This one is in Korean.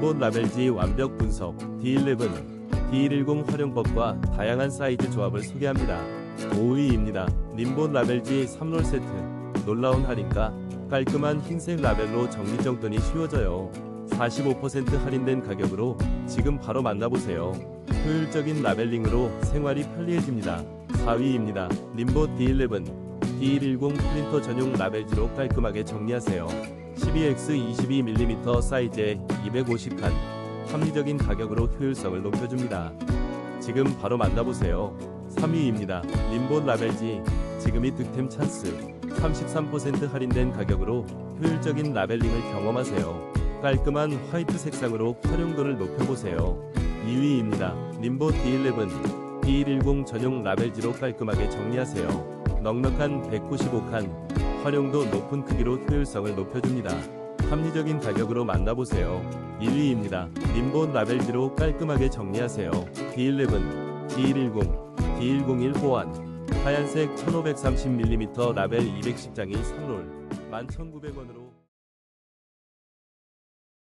림보 라벨지 완벽 분석 D11 D110 활용법과 다양한 사이즈 조합을 소개합니다. 5위입니다. 림보 라벨지 3롤 세트 놀라운 할인가 깔끔한 흰색 라벨로 정리정돈이 쉬워져요. 45% 할인된 가격으로 지금 바로 만나보세요. 효율적인 라벨링으로 생활이 편리해집니다. 4위입니다. 림보 D11 D110 프린터 전용 라벨지로 깔끔하게 정리하세요. 12x22mm 사이즈에 250칸 합리적인 가격으로 효율성을 높여줍니다. 지금 바로 만나보세요. 3위입니다. 림보 라벨지 지금이 득템 찬스 33% 할인된 가격으로 효율적인 라벨링을 경험하세요. 깔끔한 화이트 색상으로 활용도를 높여보세요. 2위입니다. 림보 D11 D110 전용 라벨지로 깔끔하게 정리하세요. 넉넉한 195칸 활용도 높은 크기로 효율성을 높여줍니다. 합리적인 가격으로 만나보세요. 1위입니다. 림보 라벨지로 깔끔하게 정리하세요. D11, D110, D101 호환 하얀색 1530mm 라벨 210장이 3롤 11,900원으로